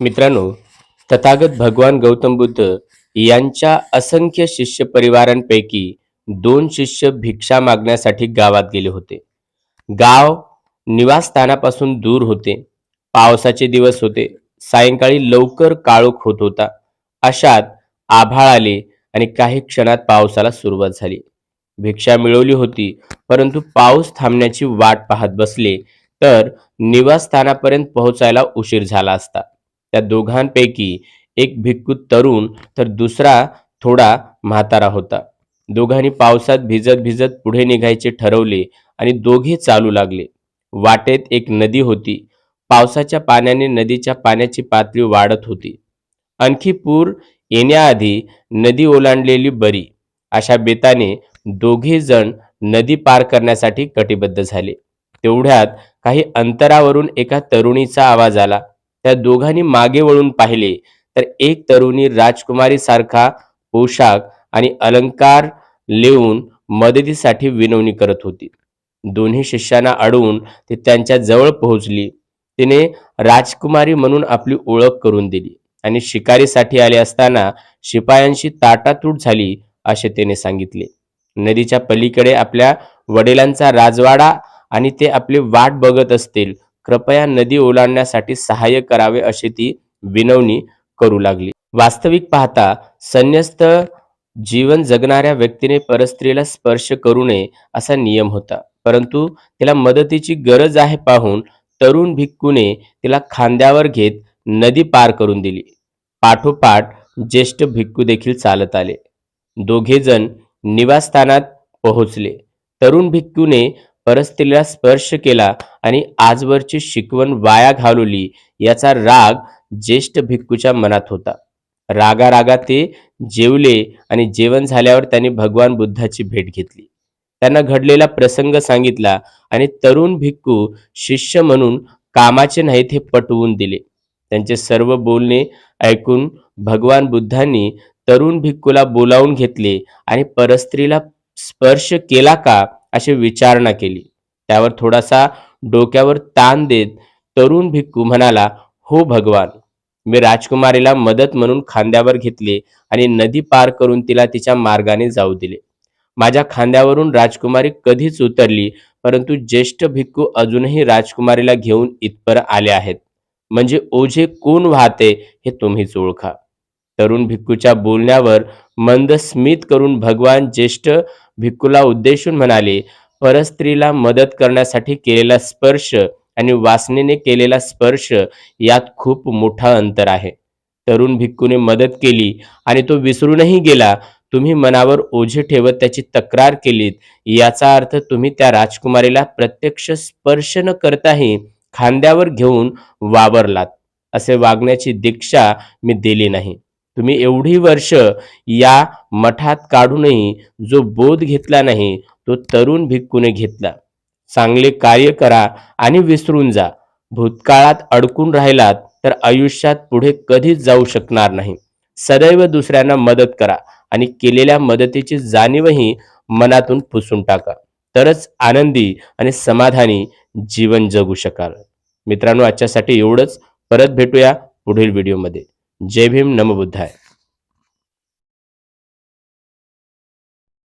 मित्रांनो तथागत भगवान गौतम बुद्ध यांच्या असंख्य शिष्य परिवारांपैकी दोन शिष्य भिक्षा मागण्यासाठी गावात गेले होते. गाव निवासस्थानापासून दूर होते. पावसाचे दिवस होते. सायंकाळी लवकर काळोख होत होता. अशात आभाळ आले आणि काही क्षणात पावसाला सुरुवात झाली. भिक्षा मिळवली होती परंतु पाऊस थांबण्याची वाट पाहत बसले तर निवासस्थानापर्यंत पोहोचायला उशीर झाला असता. त्या दोघांपैकी एक भिक्खू तरुण तर दुसरा थोडा म्हातारा होता. दोघांनी पावसात भिजत भिजत पुढे निघायचे ठरवले आणि दोघे चालू लागले. वाटेत एक नदी होती. पावसाच्या पाण्याने नदीच्या पाण्याची पातळी वाढत होती. आणखी पूर येण्याआधी नदी ओलांडलेली बरी. अशा बेताने दोघे जण नदी पार करण्यासाठी कटिबद्ध झाले. तेवढ्यात काही अंतरावरून एका तरुणीचा आवाज आला. त्या दोघांनी मागे वळून पाहिले तर एक तरुणी राजकुमारी सारखा पोशाख आणि अलंकार लिहून मदतीसाठी विनवणी करत होती. दोन्ही शिष्यांना अडवून ती त्यांच्या जवळ पोहोचली. तिने राजकुमारी म्हणून आपली ओळख करून दिली आणि शिकारीसाठी आले असताना शिपायांशी ताटातूट झाली असे तिने सांगितले. नदीच्या पलीकडे आपल्या वडिलांचा राजवाडा आणि ते आपली वाट बघत असतील कृपया नदी ओलांडण्यासाठी सहाय्य करावे अशी ती विनवणी करू लागली. वास्तविक पाहता संन्यस्त जीवन जगणाऱ्या व्यक्तीने परस्त्रीला स्पर्श करू नये असा नियम होता. परंतु तिला मदतीची गरज आहे पाहून तरुण भिक्कूने तिला खांद्यावर घेत नदी पार करून दिली. पाठोपाठ ज्येष्ठ भिक्खू देखील चालत आले. दोघेजण निवासस्थानात पोहोचले. तरुण भिक्खूने परस्त्रीला स्पर्श केला आणि आजवरची शिकवण वाया घालवली याचा राग ज्येष्ठ भिक्खूच्या मनात होता. रागा रागा ते जेवले आणि जेवण झाल्यावर त्यांनी भगवान बुद्धाची भेट घेतली. त्यांना घडलेला प्रसंग सांगितला आणि तरुण भिक्खू शिष्य म्हणून कामाचे नाहीत हे पटवून दिले. त्यांचे सर्व बोलणे ऐकून भगवान बुद्धांनी तरुण भिक्खूला बोलावून घेतले आणि परस्त्रीला स्पर्श केला का? अशी विचारणा केली. त्यावर थोडासा डोक्यावर ताण देत तरुण भिक्खू म्हणाला हो भगवान मी राजकुमारीला मदत म्हणून खांद्यावर घेतले आणि नदी पार करून तिला तिच्या मार्गाने जाऊ दिले. माझ्या खांद्यावरून राजकुमारी कधीच उतरली परंतु ज्येष्ठ भिक्खू अजूनही राजकुमारीला घेऊन इथपर आले आहेत. म्हणजे ओझे कोण वाहते हे तुम्हीच ओळखा. तरुण भिक्खूच्या बोलण्यावर मंद स्मित करून भगवान ज्येष्ठ भिक्खूला उद्देशून म्हणाले परस्त्रीला मदत करण्यासाठी केलेला स्पर्श आणि वासनेने केलेला स्पर्श यात खूप मोठा अंतर आहे. तरुण भिक्खूने मदत केली आणि तो विसरूनही गेला. तुम्ही मनावर ओझे ठेवत त्याची तक्रार केलीत याचा अर्थ तुम्ही त्या राजकुमारीला प्रत्यक्ष स्पर्श न करताही खांद्यावर घेऊन वावरलात असे वागण्याची दीक्षा मी दिली नाही. तुम्ही एवढी वर्ष या मठात काढूनही जो बोध घेतला नाही तो तरुण भिक्कूने घेतला. चांगले कार्य करा आणि विसरून जा. भूतकाळात अडकून राहिलात तर आयुष्यात पुढे कधीच जाऊ शकणार नाही. सदैव दुसऱ्यांना मदत करा आणि केलेल्या मदतीची जाणीवही मनातून पुसून टाका. तरच आनंदी आणि समाधानी जीवन जगू शकाल. मित्रांनो आजच्यासाठी एवढंच. परत भेटूया पुढील व्हिडिओमध्ये. जय भीम नमबुद्धाय